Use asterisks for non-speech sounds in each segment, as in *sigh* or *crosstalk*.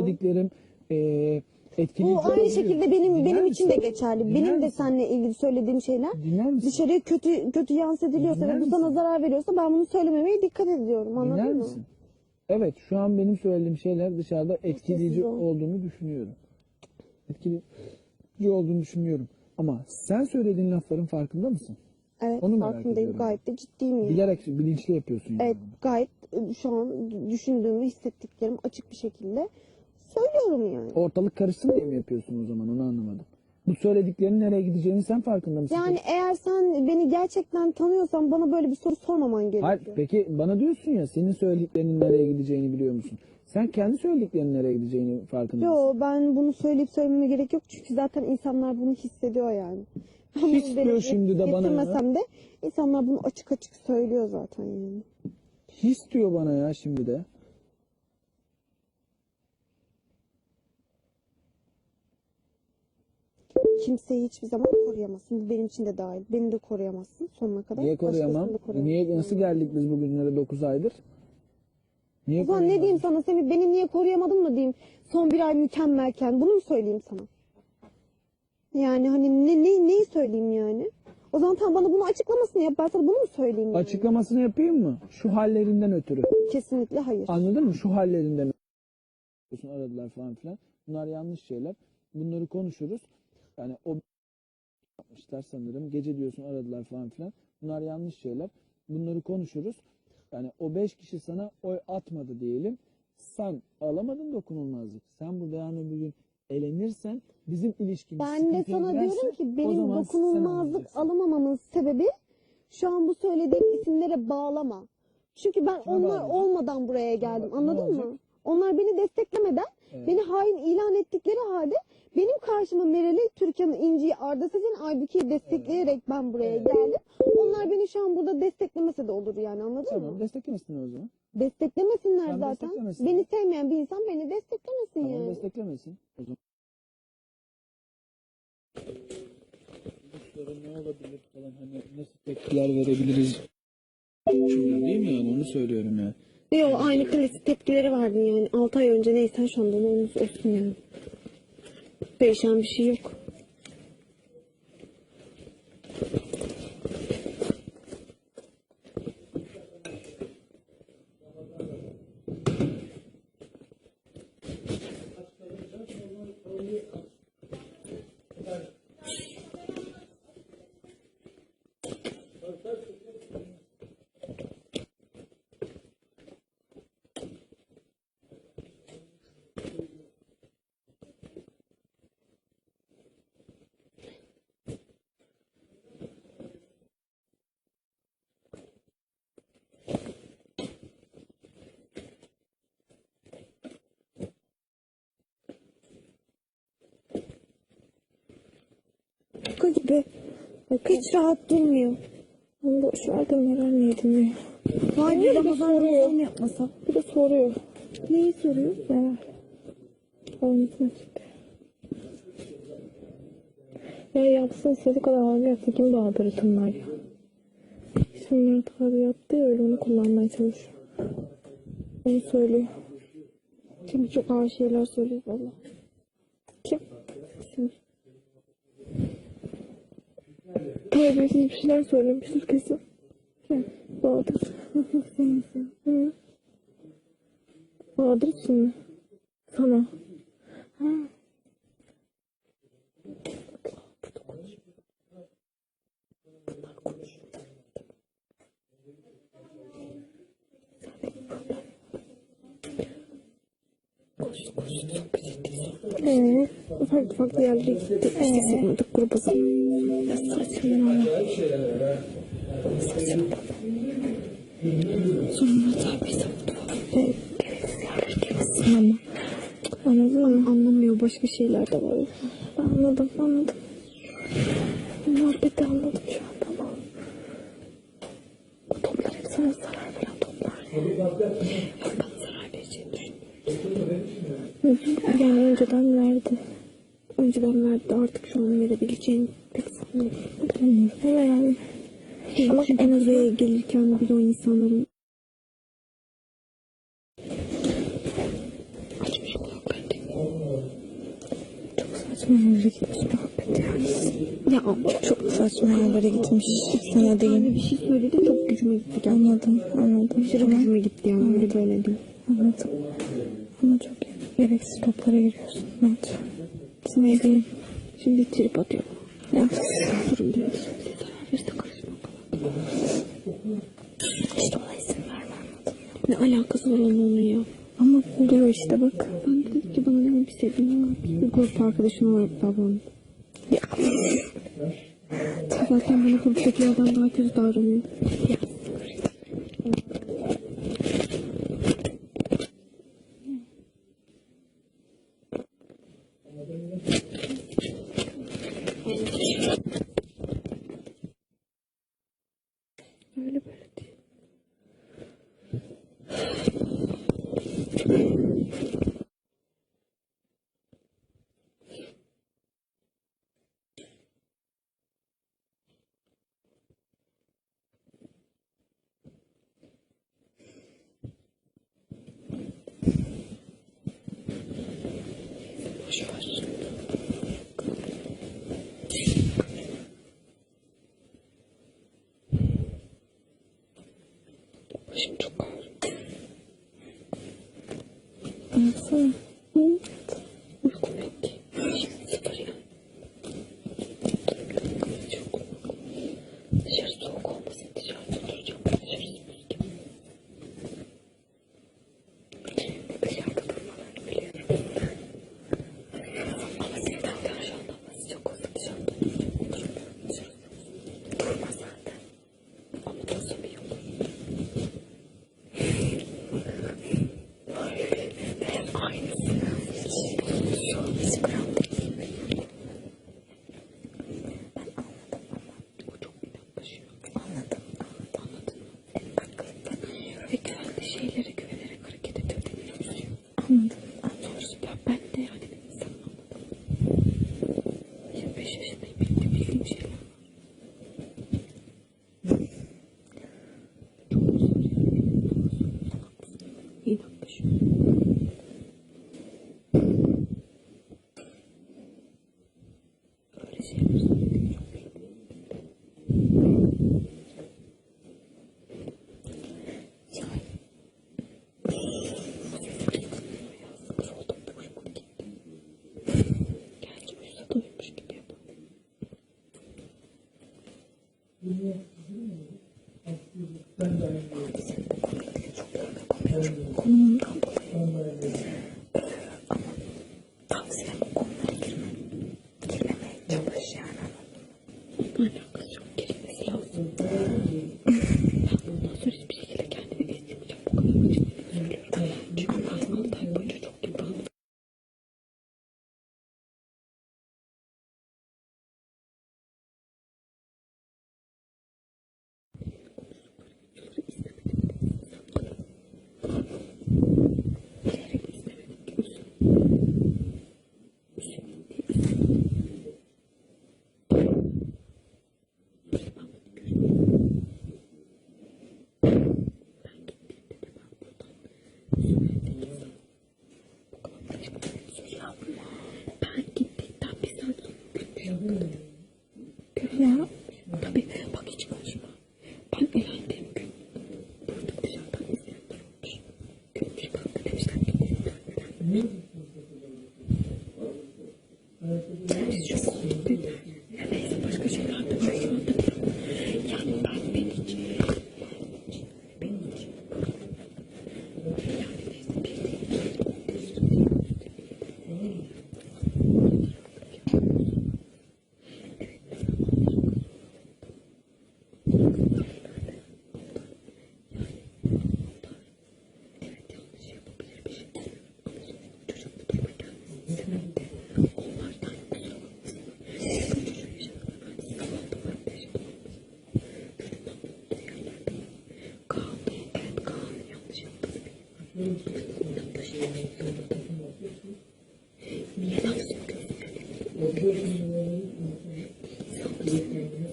Söylediklerim eee etkileyici Bu aynı olabilir. şekilde benim Dinler benim için de misin? geçerli. Dinler benim de misin? seninle ilgili söylediğim şeyler Dinler misin? dışarıya kötü kötü yansıtılıyorsa Dinler ve bu sana zarar veriyorsa ben bunu söylememeye dikkat ediyorum. Anladın Dinler mı? misin? Evet şu an benim söylediğim şeyler dışarıda etkileyici ol. olduğunu düşünüyorum. Etkileyici olduğunu düşünüyorum. Ama sen söylediğin lafların farkında mısın? Evet Onu merak farkındayım. ediyorum. Gayet de ciddiyim. yani. Bilerek, bilinçli yapıyorsun yani. Evet gayet e, şu an düşündüğümü hissettiklerim açık bir şekilde söylüyorum yani. Ortalık karışsın diye mi yapıyorsun o zaman onu anlamadım. Bu söylediklerin nereye gideceğini sen farkında mısın? Yani eğer sen beni gerçekten tanıyorsan bana böyle bir soru sormaman gerekiyor. Hayır, peki bana diyorsun ya senin söylediklerinin nereye gideceğini biliyor musun? Sen kendi söylediklerinin nereye gideceğini farkında mısın? Yo ben bunu söyleyip söylememe gerek yok çünkü zaten insanlar bunu hissediyor yani. Ben *laughs* bunu Hissediyor belirtmek şimdi de bana ya. getirmesem de insanlar bunu açık açık söylüyor zaten yani. His diyor bana ya şimdi de. Kimseyi hiçbir zaman koruyamazsın. Benim için de dahil. Beni de koruyamazsın sonuna kadar. Niye koruyamam? Başkasını da koruyamazsın. Niye nasıl geldik biz bugünlere 9 aydır? Niye zaman ne koruyamam? diyeyim sana Semih beni niye koruyamadın mı diyeyim son bir ay mükemmelken bunu mu söyleyeyim sana? Yani hani ne, ne, neyi söyleyeyim yani? O zaman tam bana bunu açıklamasını yap ben sana bunu mu söyleyeyim yani? Açıklamasını yapayım mı? Şu hallerinden ötürü. Kesinlikle hayır. Anladın mı? Şu hallerinden ötürü. Aradılar falan filan. Bunlar yanlış şeyler. Bunları konuşuruz. Yani o yapmışlar sanırım. Gece diyorsun aradılar falan filan. Bunlar yanlış şeyler. Bunları konuşuruz. Yani o beş kişi sana oy atmadı diyelim. Sen alamadın dokunulmazlık. Sen burada yarın öbür gün elenirsen bizim ilişkimiz Ben de sana girerse, diyorum ki benim dokunulmazlık alamamamın sebebi şu an bu söylediğim isimlere bağlama. Çünkü ben onlar olmadan buraya geldim anladın mı? Onlar beni desteklemeden Evet. beni hain ilan ettikleri halde benim karşıma Meral'i, Türkan'ı, İnci'yi, Arda Sezen, Aybüke'yi destekleyerek ben buraya geldim. Onlar beni şu an burada desteklemese de olur yani anladın Tamam mı? desteklemesin o zaman. Desteklemesinler Tamam, zaten. Beni sevmeyen bir insan beni desteklemesin Tamam yani. desteklemesin. O zaman. Ne olabilir falan hani nasıl tepkiler verebiliriz? Şimdi değil mi yani onu söylüyorum ya. Yok aynı klasik tepkileri verdin yani. 6 ay önce neysen şu anda olursa olsun yani. Değişen bir şey yok. Şaka gibi. Bak hiç rahat durmuyor. Ama boş ver de Meral niye dinliyor? Hayır Ramazan. Ramazan yapmasa. Bir de soruyor. Neyi soruyor? Gitmek istiyor. Ya yapsın istediği kadar ağır yapsın. Kim Bahadır'ı tınlar ya? Şimdi Murat abi yaptı ya öyle onu kullanmaya çalışıyor. Onu söylüyor. Şimdi çok ağır şeyler söylüyor valla. Kim? Şimdi. Terbiyesiz bir şeyler söylemiştir kesin. Kim? Bahadır. Sensin. Hı. Bahadır mi? Sana. Ha. Ee, ufak ufak bir yerlere gittik. İşte sıkıldık gruba Ya saçmalama. Sonra Murat abi savundu. Ve gereksiz yerlere girmesin ama. Anladın mı? Anlamıyor başka şeyler de var. Anladım, anladım. Muhabbeti anladım şu an tamam. Bu toplar hep sana zarar veren toplar. Ben zarar vereceğini düşünüyorum. Yani önceden verdi. Önceden verdi artık şu an verebileceğini pek sanmıyorum. Yani. Ama en azıya şey- gelirken bir o insanların. Çok saçma yerlere gitmiş. Ya çok saçma yerlere gitmiş. Sana değil. Bir şey söyledim çok gücüme gitti. Anladım anladım. Aşırı gücüme gitti yani öyle böyle değil. Anladım. Ama çok Gereksiz toplara giriyorsun. Bence. Sineye değil. Şimdi trip atıyor. Ne yapacağız? Durum diyor. Bir de karışmak. İşte ona izin verme. Ne alakası var onun ya? Ama oluyor işte bak. Ben dedim ki bana ne bir şey sevdiğim var. Bir grup arkadaşım olarak davrandı. Ya. Zaten bana gruptaki adam daha kötü davranıyor. とか思って。あ、そう。Görüşürüz. 音乐。Ah, mais je comprends. bir ünlülerin biletlerinin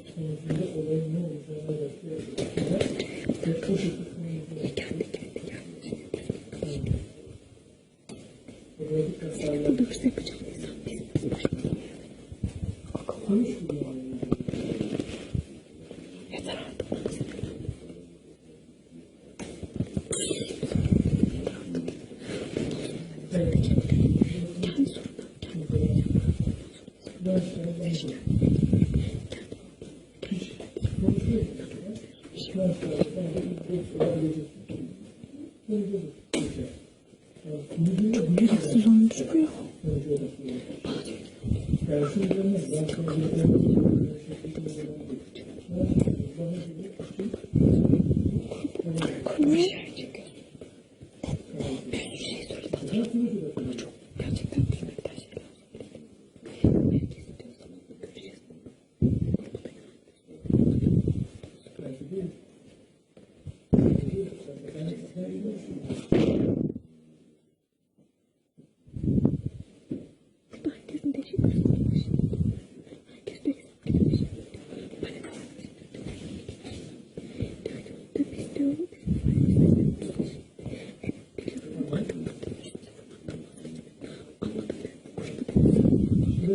yapacağım. Gereksiz olmuş bu ya. Bir şey çekiyor. Bir sürü şey söyledi hatırladım. Ama çok gerçekten düşünmekten şeyler söyledi. Herkes diyor zamanla göreceğiz. Burada herkesin değişik bir sorunu var şimdi. Herkes bir eksik bir şey. Ben de Demek istiyorum. Hep biliyorum. Aydınlattım.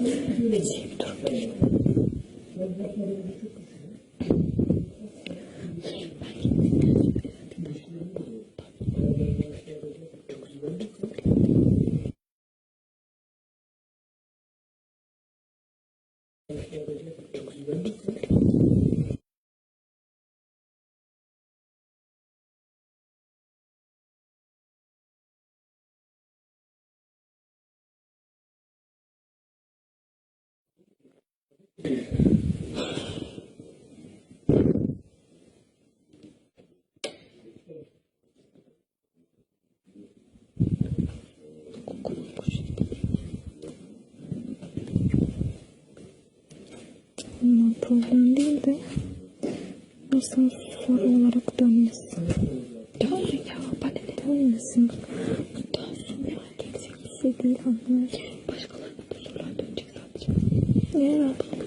Hiç Bunlar problem değil de nasıl soru olarak dönmesin. Dön ya bana ne dönmesin. Dönsün ya gelecek bir şey değil anlar. Başkalarına bu sorular dönecek sadece. Ne yapalım?